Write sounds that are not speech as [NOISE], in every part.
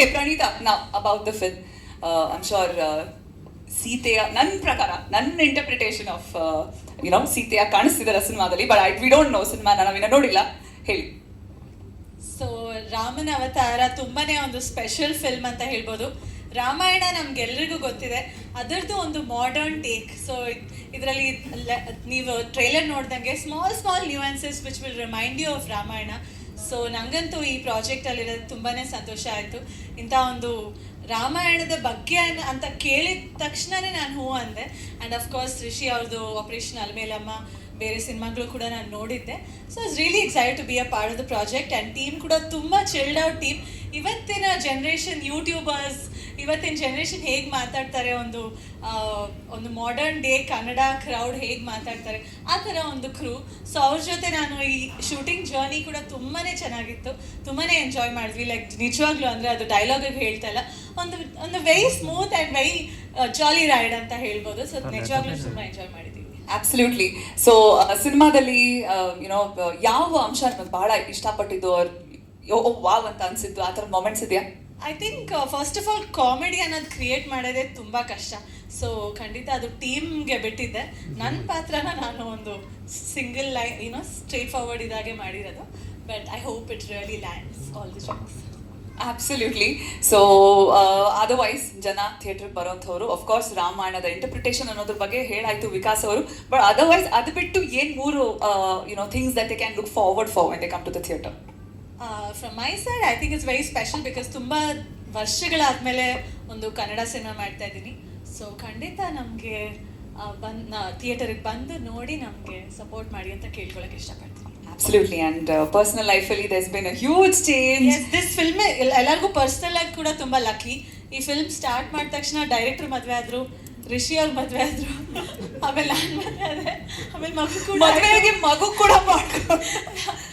Okay Praneetha ನಾವು about the film I'm sure ಸೀತೆಯ ನನ್ನ ಪ್ರಕಾರ ನನ್ನ ಇಂಟರ್ಪ್ರಿಟೇಷನ್ ಆಫ್ ಯುನೋ ಸೀತೆಯ ಕಾಣಿಸ್ತಿದ್ದಾರೆ ಸಿನಿಮಾದಲ್ಲಿ but I we don't know cinema ನಾವಿನ್ನ ನೋಡಿಲ್ಲ. ಹೇಳಿ. ಸೊ ರಾಮನ ಅವತಾರ ತುಂಬಾನೇ ಒಂದು ಸ್ಪೆಷಲ್ ಫಿಲ್ಮ್ ಅಂತ ಹೇಳ್ಬೋದು. ರಾಮಾಯಣ ನಮ್ಗೆಲ್ರಿಗೂ ಗೊತ್ತಿದೆ. ಅದರದ್ದು ಒಂದು ಮಾಡರ್ನ್ ಟೇಕ್ ಸೊ ಇದರಲ್ಲಿ ನೀವು ಟ್ರೈಲರ್ ನೋಡ್ದಂಗೆ small small nuances which will remind you of Ramayana. So ನಂಗಂತೂ ಈ ಪ್ರಾಜೆಕ್ಟಲ್ಲಿರೋದು ತುಂಬಾನೇ ಸಂತೋಷ ಆಯಿತು. ಇಂಥ ಒಂದು ರಾಮಾಯಣದ ಬಗ್ಗೆ ಅಂತ ಕೇಳಿದ ತಕ್ಷಣನೇ ನಾನು ಹೂ ಅಂದೆ. ಆ್ಯಂಡ್ ಅಫ್ಕೋರ್ಸ್ ರಿಷಿ ಅವ್ರದ್ದು ಆಪರೇಷನ್ ಅಲ್ಮೇಲಮ್ಮ ಬೇರೆ ಸಿನಿಮಾಗಳು ಕೂಡ ನಾನು ನೋಡಿದ್ದೆ. So it's really excite to be a part of the project and team ಕೂಡ ತುಂಬ ಚಿಲ್ಡ್ ಔಟ್ ಟೀಮ್ ಇವತ್ತಿನ ಜನ್ರೇಷನ್ ಯೂಟ್ಯೂಬರ್ಸ್ ಇವತ್ತಿನ ಜನ್ರೇಷನ್ ಹೇಗೆ ಮಾತಾಡ್ತಾರೆ ಒಂದು ಆ, ಒಂದು ಮಾಡರ್ನ್ ಡೇ ಕನ್ನಡ ಕ್ರೌಡ್ ಹೇಗೆ ಮಾತಾಡ್ತಾರೆ ಆ ಥರ ಒಂದು ಕ್ರೂ ಸೊ ಅವ್ರ ಜೊತೆ ನಾನು ಈ ಶೂಟಿಂಗ್ ಜರ್ನಿ ಕೂಡ ತುಂಬಾ ಚೆನ್ನಾಗಿತ್ತು. ತುಂಬಾ ಎಂಜಾಯ್ ಮಾಡಿದ್ವಿ. ಲೈಕ್ ನಿಜವಾಗ್ಲೂ ಅಂದರೆ ಅದು ಡೈಲಾಗಿಗೆ ಹೇಳ್ತಾ ಇಲ್ಲ. ಒಂದು ಒಂದು very smooth and very jolly ride ಅಂತ ಹೇಳ್ಬೋದು. ಸೊ ನಿಜವಾಗ್ಲೂ ತುಂಬ ಎಂಜಾಯ್ ಮಾಡಿದ್ದೀವಿ ಅಬ್ಸಲ್ಯೂಟ್ಲಿ ಸೊ ಸಿನಿಮಾದಲ್ಲಿ ಯುನೋ ಯಾವ ಅಂಶ ಬಹಳ ಇಷ್ಟಪಟ್ಟಿದ್ದು ಅವ್ರ ವಾವ್ ಅಂತ ಅನ್ಸಿದ್ದು ಆ ಥರ ಮೊಮೆಂಟ್ಸ್ ಇದೆಯಾ? I think first of all comedy ಅನ್ನೋದು ಕ್ರಿಯೇಟ್ ಮಾಡೋದೇ ತುಂಬ ಕಷ್ಟ. ಸೊ ಖಂಡಿತ ಅದು ಟೀಮ್ಗೆ ಬಿಟ್ಟಿದ್ದೆ. ನನ್ನ ಪಾತ್ರನ ನಾನು ಒಂದು ಸಿಂಗಲ್ ಲೈನ್ ಏನೋ ಸ್ಟ್ರೇಟ್ ಫಾರ್ವರ್ಡ್ ಇದಾಗೆ ಮಾಡಿರೋದು. But I hope it really lands all the jokes absolutely so otherwise ಜನ ಥಿಯೇಟ್ರಿಗೆ ಬರೋಂಥವ್ರು ಅಫ್ಕೋರ್ಸ್ ರಾಮಾಯಣದ ಇಂಟರ್ಪ್ರಿಟೇಷನ್ ಅನ್ನೋದ್ರ ಬಗ್ಗೆ ಹೇಳಾಯ್ತು ವಿಕಾಸ್ ಅವರು. ಬಟ್ ಅದರ್ವೈಸ್ ಅದು ಬಿಟ್ಟು ಏನು ಮೂರು you know things that they can look forward for when they come to the theatre from my side I think it's very special because ತುಂಬ ವರ್ಷಗಳಾದ್ಮೇಲೆ ಒಂದು ಕನ್ನಡ ಸಿನಿಮಾ ಮಾಡ್ತಾ ಇದ್ದೀನಿ. ಸೊ ಖಂಡಿತ ನಮಗೆ ಬಂದು ಥಿಯೇಟರಿಗೆ ಬಂದು ನೋಡಿ ನಮಗೆ ಸಪೋರ್ಟ್ ಮಾಡಿ ಅಂತ ಕೇಳ್ಕೊಳಕ್ಕೆ ಇಷ್ಟಪಡ್ತೀನಿ. ಅಬ್ಸಲ್ಯೂಟ್ಲಿ ಆ್ಯಂಡ್ ಪರ್ಸನಲ್ ಲೈಫಲ್ಲಿ thus been a huge change this film ಎಲ್ಲರಿಗೂ ಪರ್ಸನಲ್ ಆಗಿ ಕೂಡ ತುಂಬ ಲಕ್ಕಿ ಈ ಫಿಲ್ಮ್ ಸ್ಟಾರ್ಟ್ ಮಾಡಿದ ತಕ್ಷಣ ಡೈರೆಕ್ಟರ್ ಮದುವೆ ಆದ್ರು ಋಷಿ ಅವ್ರ ಮದುವೆ ಆದ್ರು ಆಮೇಲೆ ನಾನು ಮದುವೆ ಆದರೆ ಆಮೇಲೆ ಮಗು ಕೂಡ ಮದುವೆಗೆ ಮಗು ಕೂಡ ಮಾಡ್ಕೊಂಡು [LAUGHS]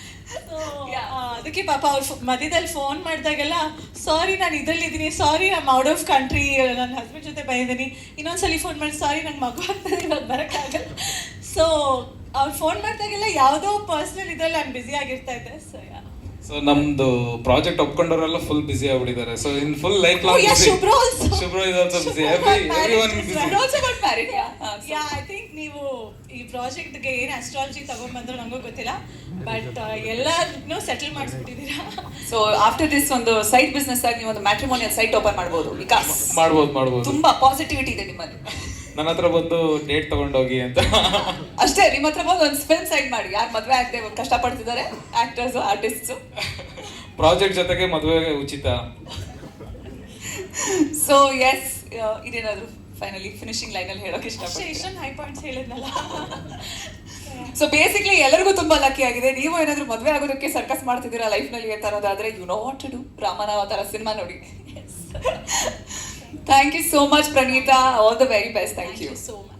ಅದಕ್ಕೆ ಪಾಪ ಅವ್ರು ಮಧ್ಯದಲ್ಲಿ ಫೋನ್ ಮಾಡಿದಾಗೆಲ್ಲ ಸಾರಿ ನಾನು ಇದರಲ್ಲಿದ್ದೀನಿ. ಸಾರಿ ನಮ್ಮ ಔಟ್ ಆಫ್ ಕಂಟ್ರಿ ನನ್ನ ಹಸ್ಬೆಂಡ್ ಜೊತೆ ಬಂದಿದ್ದೀನಿ. ಇನ್ನೊಂದ್ಸಲಿ ಫೋನ್ ಮಾಡಿ ಸಾರಿ ನನ್ನ ಮಗು ಆಗ್ತದೆ ಇವಾಗ ಬರೋಕ್ಕಾಗಲ್ಲ. ಸೊ ಅವ್ರು ಫೋನ್ ಮಾಡಿದಾಗೆಲ್ಲ ಯಾವುದೋ ಪರ್ಸ್ನಲ್ ಇದರಲ್ಲಿ ನಾನು ಬ್ಯುಸಿ ಆಗಿರ್ತಾ ಇದ್ದೆ. ಸೊ ಯಾ ಸೊ ನಮ್ದು ಪ್ರಾಜೆಕ್ಟ್ ಒಪ್ಕೊಂಡವರೆಲ್ಲ full busy ಆಗ್ಬಿಟ್ಟಿದ್ದಾರೆ. So in full life Oh, yeah, also. Shubhra is also busy. Every, married. everyone yeah I think ನೀವು ಈ ಪ್ರಾಜೆಕ್ಟ್ಗೆ ಏನು ಅಸ್ಟ್ರಾಲಜಿ ತಗೊಂಡ್ಬಂದ್ರು ನನಗೂ ಗೊತ್ತಿಲ್ಲ. ಬಟ್ ಎಲ್ಲಾರನ್ನೂ ಸೆಟಲ್ ಮಾಡಿಸ್ಬಿಟ್ಟಿದ್ದೀರಾ? ಸೊ ಆಫ್ಟರ್ ದಿಸ್ ಒಂದು ಸೈಟ್ ಬಿಸ್ನೆಸ್ ಆಗಿ ನೀವು ಒಂದು ಮ್ಯಾಟ್ರಿಮೋನಿಯಲ್ ಸೈಟ್ ಓಪನ್ ಮಾಡ್ಬೋದು ವಿಕಾಸ್. ಮಾಡ್ಬೋದು ಮಾಡ್ಬೋದು. ತುಂಬಾ ಪಾಸಿಟಿವಿಟಿ ಇದೆ ನಿಮ್ಮಲ್ಲಿ. ನನ್ನ ಹತ್ರ ಬಂದು ಡೇಟ್ ತಗೊಂಡೋಗಿ ಅಂತ. [LAUGHS] ಅಷ್ಟೇ ನಿಮ್ಮ ಹತ್ರ ಬಂದು ಒಂದು ಸ್ಪೆನ್ ಸೈಡ್ ಮಾಡಿ. ಯಾರು ಮದುವೆ ಆಗದೆ ಕಷ್ಟಪಡ್ತಿದ್ದಾರೆ? ಆಕ್ಟರ್ಸ್ ಆರ್ಟಿಸ್ಟ್ಸ್ ಪ್ರಾಜೆಕ್ಟ್ ಜೊತೆಗೆ ಮದುವೆಗೆ ಉಚಿತ. ಸೊ ಎಸ್ ಇದೇನಾದ್ರು ಫೈನಲಿ ಫಿನಿಶಿಂಗ್ ಲೈನ್ ಅಲ್ಲಿ ಹೇಳೋಕೆ ಇಷ್ಟ ಇಷ್ಟಪಡ್ತೀನಿ ಇಷ್ಟೊಂದು ಹೈ ಪಾಯಿಂಟ್ಸ್ ಹೇಳಿದ್ನಲ್ಲ. ಸೊ ಬೇಸಿಕ್ಲಿ ಎಲ್ಲರಿಗೂ ತುಂಬಾ ಲಕ್ಕಿ ಆಗಿದೆ. ನೀವು ಏನಾದ್ರು ಮದುವೆ ಆಗೋದಕ್ಕೆ ಸರ್ಕಸ್ ಮಾಡ್ತಿದ್ದೀರಾ ಲೈಫ್ನಲ್ಲಿ ಅಂತ ಅನ್ನೋದಾದ್ರೆ you know what to do ರಾಮನ ಅವತಾರ ಸಿನಿಮಾ ನೋಡಿ. Thank you so much Praneetha all the very best thank you so much